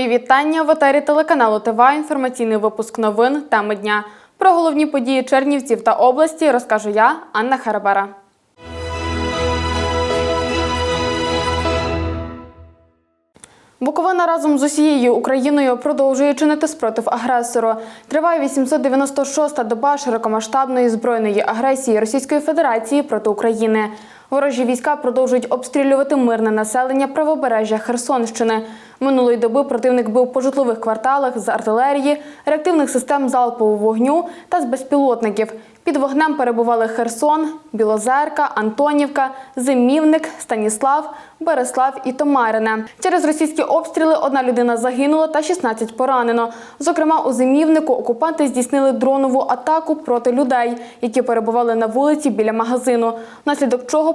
Мої вітання в етері телеканалу ТВА. Інформаційний випуск новин теми дня. Про головні події Чернівців та області розкажу я, Анна Харабара. Буковина разом з усією Україною продовжує чинити спротив агресору. Триває 896-та доба широкомасштабної збройної агресії Російської Федерації проти України. Ворожі війська продовжують обстрілювати мирне населення правобережжя Херсонщини. Минулої доби противник бив по житлових кварталах з артилерії, реактивних систем залпового вогню та з безпілотників. Під вогнем перебували Херсон, Білозерка, Антонівка, Зимівник, Станіслав, Береслав і Томарине. Через російські обстріли одна людина загинула та 16 поранено. Зокрема, у Зимівнику окупанти здійснили дронову атаку проти людей, які перебували на вулиці біля магазину, внаслідок чого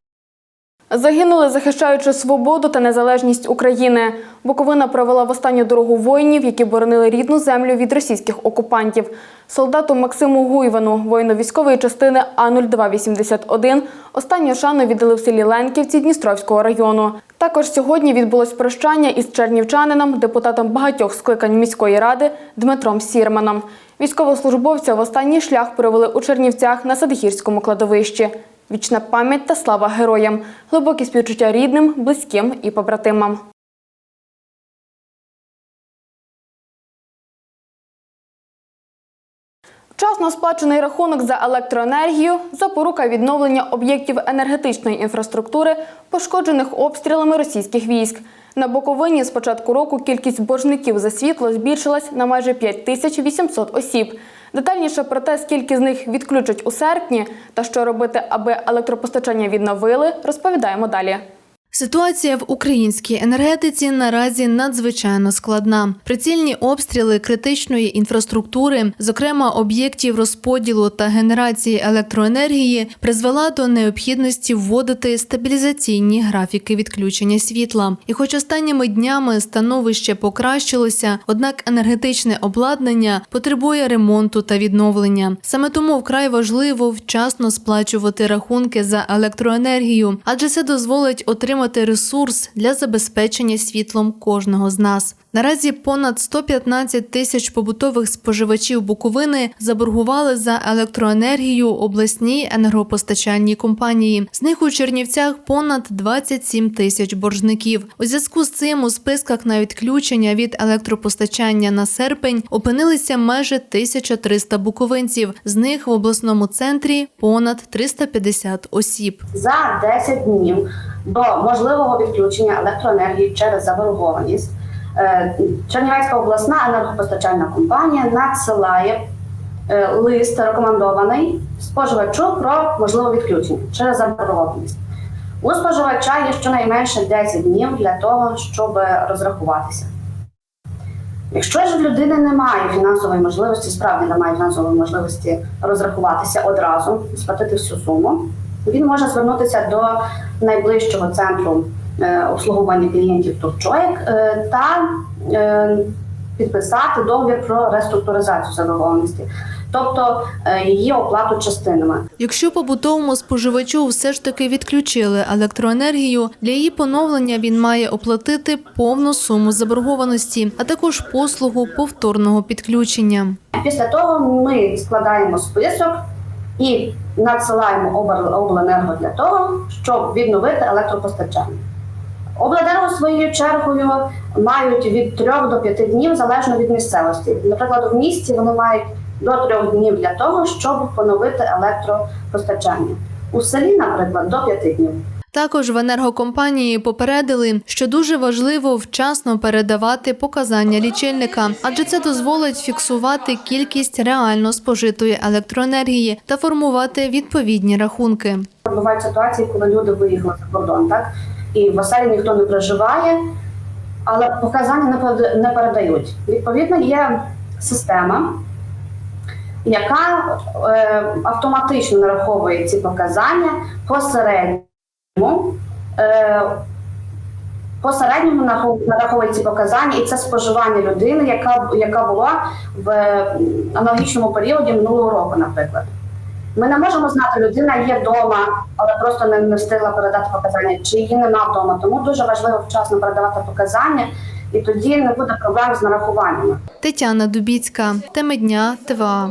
Загинули, захищаючи свободу та незалежність України. Буковина провела в останню дорогу воїнів, які боронили рідну землю від російських окупантів. Солдату Максиму Гуйвану, воїну військової частини А-0281, останню шану віддали в селі Ленківці Дністровського району. Також сьогодні відбулось прощання із чернівчанином, депутатом багатьох скликань міської ради Дмитром Сірманом. Військовослужбовця в останній шлях провели у Чернівцях на Садгірському кладовищі. Вічна пам'ять та слава героям, глибокі співчуття рідним, близьким і побратимам. Вчасно сплачений рахунок за електроенергію запорука відновлення об'єктів енергетичної інфраструктури, пошкоджених обстрілами російських військ. На Буковині з початку року кількість боржників за світло збільшилась на майже 5800 осіб. Детальніше про те, скільки з них відключать у серпні та що робити, аби електропостачання відновили, розповідаємо далі. Ситуація в українській енергетиці наразі надзвичайно складна. Прицільні обстріли критичної інфраструктури, зокрема об'єктів розподілу та генерації електроенергії, призвела до необхідності вводити стабілізаційні графіки відключення світла. І, хоч останніми днями становище покращилося, однак енергетичне обладнання потребує ремонту та відновлення. Саме тому вкрай важливо вчасно сплачувати рахунки за електроенергію, адже це дозволить отримати ресурс для забезпечення світлом кожного з нас. Наразі понад 115 тисяч побутових споживачів Буковини заборгували за електроенергію обласній енергопостачальній компанії. З них у Чернівцях понад 27 тисяч боржників. У зв'язку з цим у списках на відключення від електропостачання на серпень опинилися майже 1300 буковинців. З них в обласному центрі понад 350 осіб. за 10 днів до можливого відключення електроенергії через заборгованість. е, Чернівецька обласна енергопостачальна компанія надсилає е, лист рекомендований споживачу про можливе відключення через заборгованість. У споживача є щонайменше 10 днів для того, щоб розрахуватися. Якщо ж в людини немає фінансової можливості, справді немає фінансової можливості розрахуватися одразу, сплатити всю суму, він може звернутися до найближчого центру е, обслуговування клієнтів Турчоєк е, та е, підписати договір про реструктуризацію заборгованості, тобто її оплату частинами. Якщо побутовому споживачу все ж таки відключили електроенергію, для її поновлення він має оплатити повну суму заборгованості, а також послугу повторного підключення. Після того ми складаємо список і надсилаємо обленерго для того, щоб відновити електропостачання. Обленерго своєю чергою мають від 3 до 5 днів залежно від місцевості. Наприклад, в місті вони мають до 3 днів для того, щоб поновити електропостачання. У селі, наприклад, до 5 днів. Також в енергокомпанії попередили, що дуже важливо вчасно передавати показання лічильника, адже це дозволить фіксувати кількість реально спожитої електроенергії та формувати відповідні рахунки. Бувають ситуації, коли люди виїхали за кордон, так? І в оселі ніхто не проживає, але показання не перед- передають. Відповідно, є система яка е, автоматично нараховує ці показання по середньому. Е, по середньому нарахов- нараховує ці показання, і це споживання людини, яка, яка була в е, аналогічному періоді минулого року, наприклад. Ми не можемо знати, людина є вдома, але просто не, не встигла передати показання, чи її нема вдома. Тому дуже важливо вчасно передавати показання, і тоді не буде проблем з нарахуваннями. Тетяна Дубіцька, теми дня ТВА.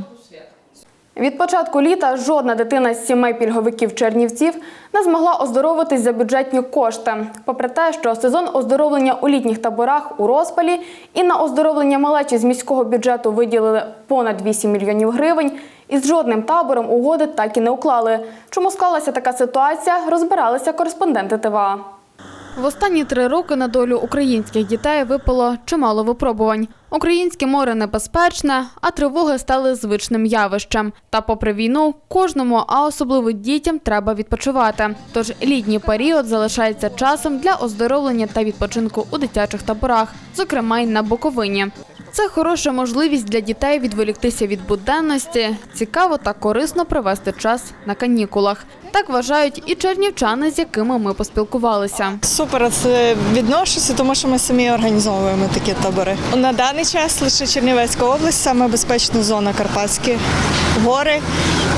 Від початку літа жодна дитина з сімей пільговиків Чернівців не змогла оздоровитись за бюджетні кошти. Попри те, що сезон оздоровлення у літніх таборах у розпалі і на оздоровлення малечі з міського бюджету виділили понад 8 мільйонів гривень, із жодним табором угоди так і не уклали. Чому склалася така ситуація, розбиралися кореспонденти ТВА. В останні три роки на долю українських дітей випало чимало випробувань. Українське море небезпечне, а тривоги стали звичним явищем. Та, попри війну, кожному, а особливо дітям, треба відпочивати. Тож літній період залишається часом для оздоровлення та відпочинку у дитячих таборах, зокрема й на Буковині. Це хороша можливість для дітей відволіктися від буденності, цікаво та корисно провести час на канікулах. Так вважають і чернівчани, з якими ми поспілкувалися. Супер це відношуся, тому що ми самі організовуємо такі табори. На даний час лише Чернівецька область, саме безпечна зона Карпатські гори,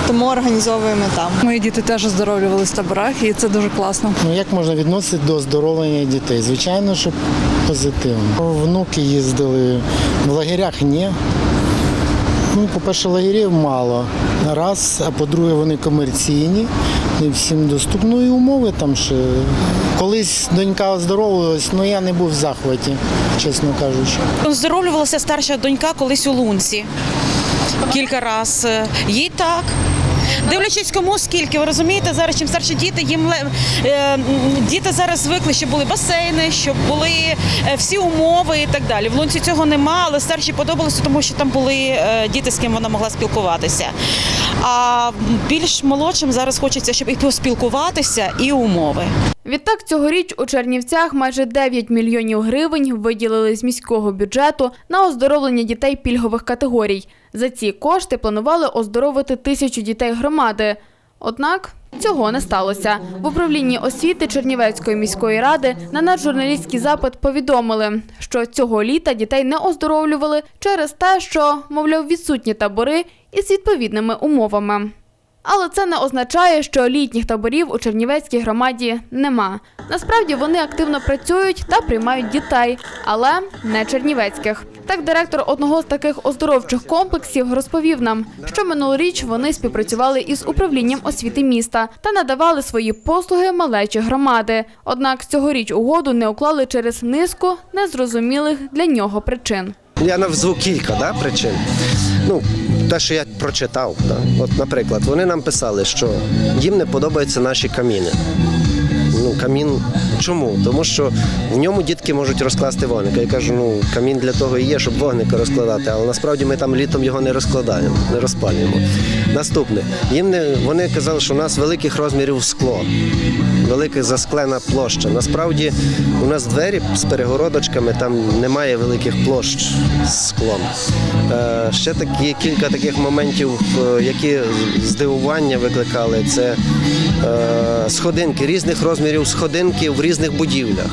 тому організовуємо там. Мої діти теж оздоровлювалися в таборах, і це дуже класно. Ну як можна відносити до оздоровлення дітей? Звичайно, що позитивно. Внуки їздили в лагерях ні. Ну, по-перше, лагерів мало. Раз, а по-друге, вони комерційні, не всім доступні. Ну умови там ще. Колись донька оздоровилась, але я не був в захваті, чесно кажучи. Оздоровлювалася старша донька колись у лунці. Кілька разів. Їй так. Дивлячись кому скільки, ви розумієте, зараз чим старші діти, їм е, діти зараз звикли, щоб були басейни, щоб були е, всі умови і так далі. В лунці цього нема, але старші подобалося, тому що там були е, діти, з ким вона могла спілкуватися. А більш молодшим зараз хочеться, щоб і поспілкуватися, і умови. Відтак цьогоріч у Чернівцях майже 9 мільйонів гривень виділили з міського бюджету на оздоровлення дітей пільгових категорій. За ці кошти планували оздоровити тисячу дітей громади. Однак цього не сталося. В управлінні освіти Чернівецької міської ради на наш журналістський запит повідомили, що цього літа дітей не оздоровлювали через те, що, мовляв, відсутні табори із відповідними умовами. Але це не означає, що літніх таборів у Чернівецькій громаді нема. Насправді вони активно працюють та приймають дітей, але не чернівецьких. Так, директор одного з таких оздоровчих комплексів розповів нам, що минулоріч вони співпрацювали із управлінням освіти міста та надавали свої послуги малечі громади. Однак цьогоріч угоду не уклали через низку незрозумілих для нього причин. Я назву кілька да, причин. Ну, те, що я прочитав. Да. От, наприклад, вони нам писали, що їм не подобаються наші каміни. Ну, камін. Чому? Тому що в ньому дітки можуть розкласти вогник. Я кажу, ну камін для того і є, щоб вогника розкладати, але насправді ми там літом його не розкладаємо, не розпалюємо. Наступне, їм не вони казали, що у нас великих розмірів скло, велика засклена площа. Насправді у нас двері з перегородочками, там немає великих площ склом. Е, ще такі кілька таких моментів, е, які здивування викликали, це е, сходинки різних розмірів сходинки в різних будівлях.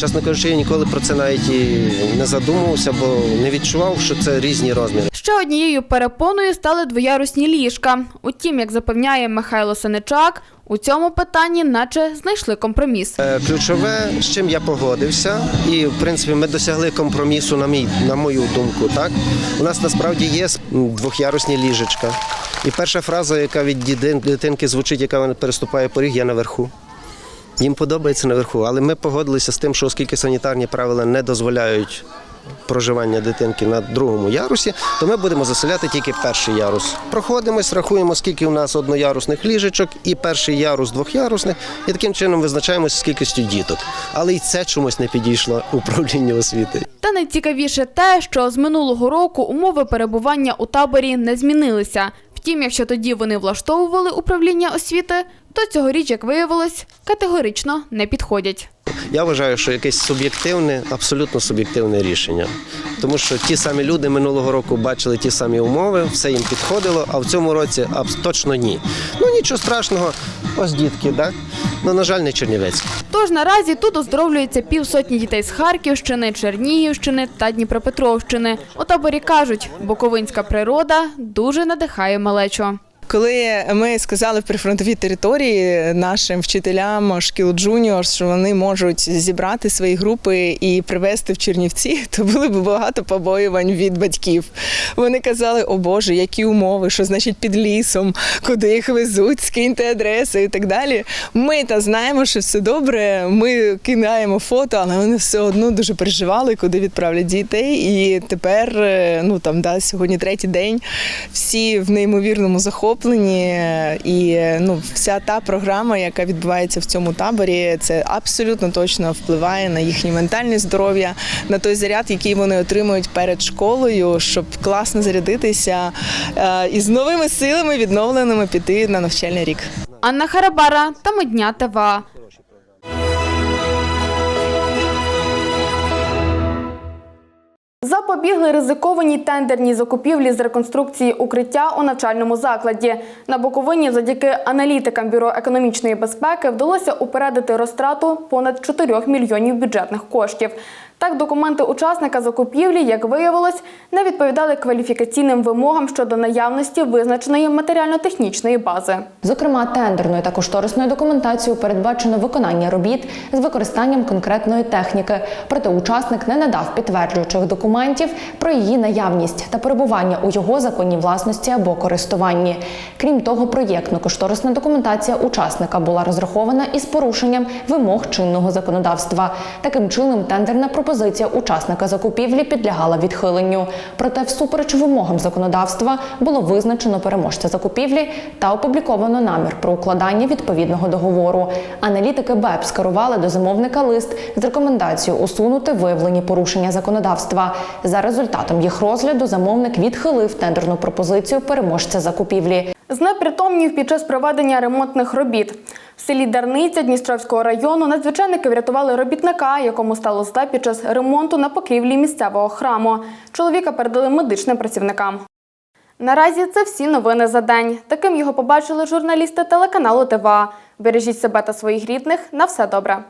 Чесно кажучи, я ніколи про це навіть і не задумувався, бо не відчував, що це різні розміри. Ще однією перепоною стали двоярусні ліжка. Утім, як запевняє Михайло Сеничак, у цьому питанні наче знайшли компроміс. Е, Ключове, з чим я погодився, і в принципі ми досягли компромісу, на мій на мою думку. Так у нас насправді є двох'ярусні ліжечка. І перша фраза, яка від дитинки звучить, яка вона переступає поріг, я наверху. Їм подобається наверху, але ми погодилися з тим, що оскільки санітарні правила не дозволяють проживання дитинки на другому ярусі, то ми будемо заселяти тільки перший ярус. Проходимось, рахуємо, скільки у нас одноярусних ліжечок, і перший ярус двохярусних, і таким чином визначаємося з кількістю діток. Але й це чомусь не підійшло управлінню освіти. Та найцікавіше те, що з минулого року умови перебування у таборі не змінилися. Втім, якщо тоді вони влаштовували управління освіти, то цьогоріч, як виявилось, категорично не підходять. я вважаю, що якесь суб'єктивне, абсолютно суб'єктивне рішення. Тому що ті самі люди минулого року бачили ті самі умови, все їм підходило, а в цьому році точно ні. Ну нічого страшного, ось дітки, да? ну, на жаль, не Чернівецькі. Тож наразі тут оздоровлюється півсотні дітей з Харківщини, Чернігівщини та Дніпропетровщини. У таборі кажуть, буковинська природа дуже надихає малечу. Коли ми сказали в прифронтовій території нашим вчителям шкіл джуніор, що вони можуть зібрати свої групи і привезти в Чернівці, то було б багато побоювань від батьків. Вони казали: о Боже, які умови, що значить під лісом, куди їх везуть, скиньте адреси і так далі. Ми та знаємо, що все добре. Ми кидаємо фото, але вони все одно дуже переживали, куди відправлять дітей. І тепер, е, ну там да, сьогодні третій день, всі в неймовірному захопленні. І е, ну, вся та програма, яка відбувається в цьому таборі, це абсолютно точно впливає на їхнє ментальне здоров'я, на той заряд, який вони отримують перед школою, щоб класно зарядитися е, і з новими силами відновленими піти на навчальний рік. Анна Харабара та Медня ТВА. Запобігли ризикованій тендерній закупівлі з реконструкції укриття у навчальному закладі. На Буковині завдяки аналітикам Бюро економічної безпеки вдалося упередити розтрату понад 4 мільйонів бюджетних коштів. Так, документи учасника закупівлі, як виявилось, не відповідали кваліфікаційним вимогам щодо наявності визначеної матеріально-технічної бази. Зокрема, тендерною та кошторисною документацією передбачено виконання робіт з використанням конкретної техніки. Проте учасник не надав підтверджуючих документів про її наявність та перебування у його законній власності або користуванні. Крім того, проєктно-кошторисна документація учасника була розрахована із порушенням вимог чинного законодавства. Таким чином, тендерна пропозиція учасника закупівлі підлягала відхиленню. Проте, всупереч вимогам законодавства, було визначено переможця закупівлі та опубліковано намір про укладання відповідного договору. Аналітики БЕП скерували до замовника лист з рекомендацією усунути виявлені порушення законодавства. За результатом їх розгляду замовник відхилив тендерну пропозицію переможця закупівлі. Знепритомнів під час проведення ремонтних робіт. В селі Дарниця Дністровського району надзвичайники врятували робітника, якому стало зле під час ремонту на покрівлі місцевого храму. Чоловіка передали медичним працівникам. Наразі це всі новини за день. Таким його побачили журналісти телеканалу ТВА. Бережіть себе та своїх рідних. На все добре.